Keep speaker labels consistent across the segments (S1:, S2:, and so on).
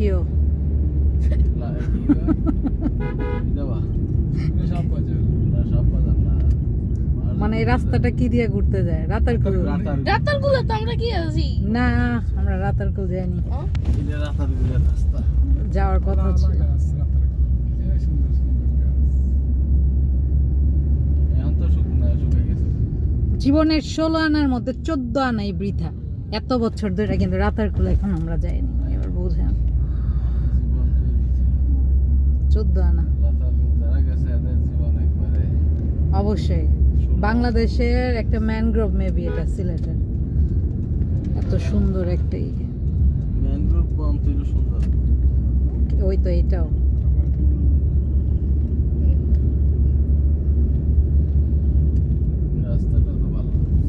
S1: না
S2: মানে এই রাস্তাটা কি দিয়ে ঘুরতে যায়?
S1: রাতার
S3: রাতারগুলো তো আমরা কি আছি?
S2: না আমরা যাইনি।
S1: রাতার গুলের রাস্তা।
S2: যাওয়ার কথা ছিল।
S1: এখন তো শুকনো শুকিয়ে গেছে।
S2: জীবনের ষোলো আনার মধ্যে চোদ্দ আনাই বৃথা। এত বছর ধরে কিন্তু রাতারকুল এখন আমরা যাইনি এবার বুঝেন। চোদ্দ আনা। অবশ্যই। বাংলাদেশের একটা ম্যানগ্রোভ মেবি এটা সিলেটের। এত সুন্দর একটা ইয়ে।
S1: ম্যানগ্রোভ বন তৈরি সুন্দর।
S2: ওই তো এটাও।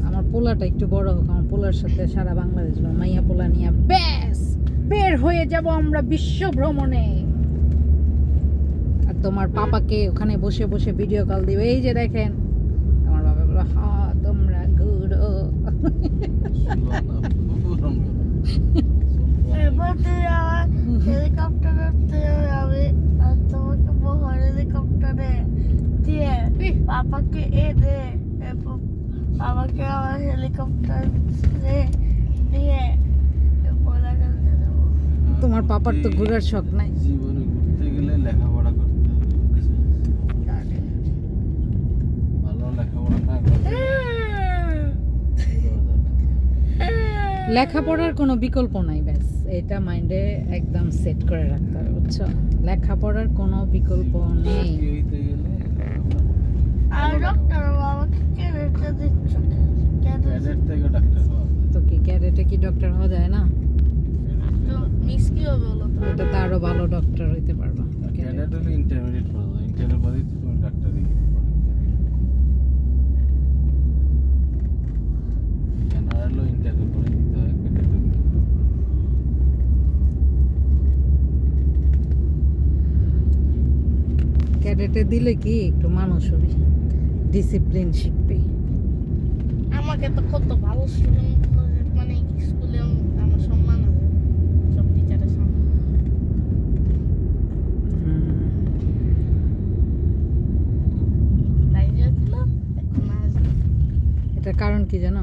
S2: আমার পোলাটা একটু বড় হোক আমার পোলার সাথে সারা বাংলাদেশ। মাইয়া পোলা নিয়ে ব্যাস! বের হয়ে যাব আমরা বিশ্ব ভ্রমণে। তোমার পাপাকে ওখানে বসে বসে ভিডিও কল দিবে। এই যে দেখেন আমার বাবা বলল, হা, তোমরা ঘুরো
S3: তোমাকে হেলিকপ্টারে দিয়ে পাপাকে এ দে হেলিকপ্টার বলে
S2: তোমার পাপার তো ঘোরার শখ নাই
S1: জীবনে ঘুরতে গেলে লেখাপড়া করতে হবে ভালো লেখাপড়া না করলে
S2: লেখাপড়ার কোনো বিকল্প নাই ব্যাস। এটা মাইন্ডে একদম সেট করে রাখতে হবে বুঝছ? লেখাপড়ার কোনো বিকল্প নেই। তো কি ক্যাডেটে কি ডক্টর হওয়া যায় না?
S3: তো মিস কি হবে
S2: এটা তো আরও ভালো ডক্টর হইতে পারবা।
S1: হলে ইন্টারমিডিয়েট পড়া পরেই তো তুমি ডাক্তারি ক্যাডেটে
S2: দিলে কি একটু মানুষ হবি ডিসিপ্লিন শিখবি?
S3: আমাকে তো কত ভালো স্টুডেন্ট মানে স্কুলে আমার সম্মান সব টিচারের এখন আসবে
S2: কারণ কি জানো?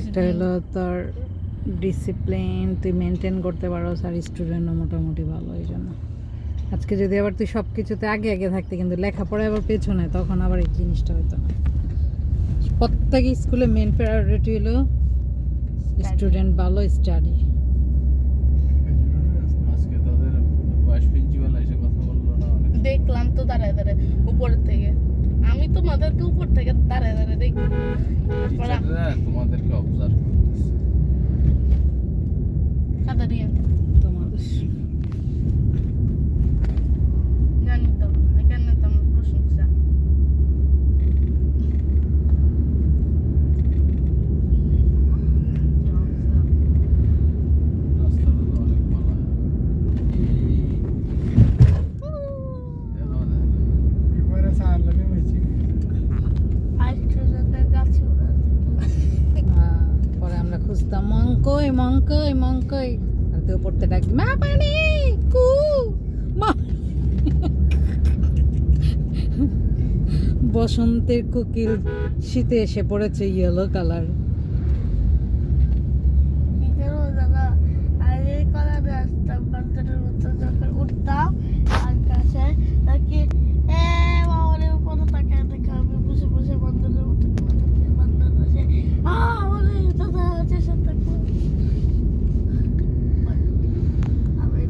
S2: একটা হলো তোর ডিসিপ্লিন তুই মেনটেন করতে পারো আর স্টুডেন্টও মোটামুটি ভালো এই জন্য। আজকে যদি আবার তুই সব কিছুতে আগে আগে থাকতে কিন্তু লেখাপড়া আবার পেছনে তখন আবার এই জিনিসটা হতো না। প্রত্যেক স্কুলে মেন প্রায়োরিটি হলো স্টুডেন্ট ভালো স্টাডি
S3: দেখলাম তো দাঁড়ায় দাঁড়ায় উপরের থেকে। আমি তোমাদেরকে উপর থেকে দাঁড়ায় দাঁড়ায় দেখি।
S1: তোমাদেরকে
S2: মঙ্কই মঙ্কই আমি তো পড়তে ডাকি মা পানি, কু, মা বসন্তের কোকিল শীতে এসে পড়েছে ইয়েলো কালার উঠতাম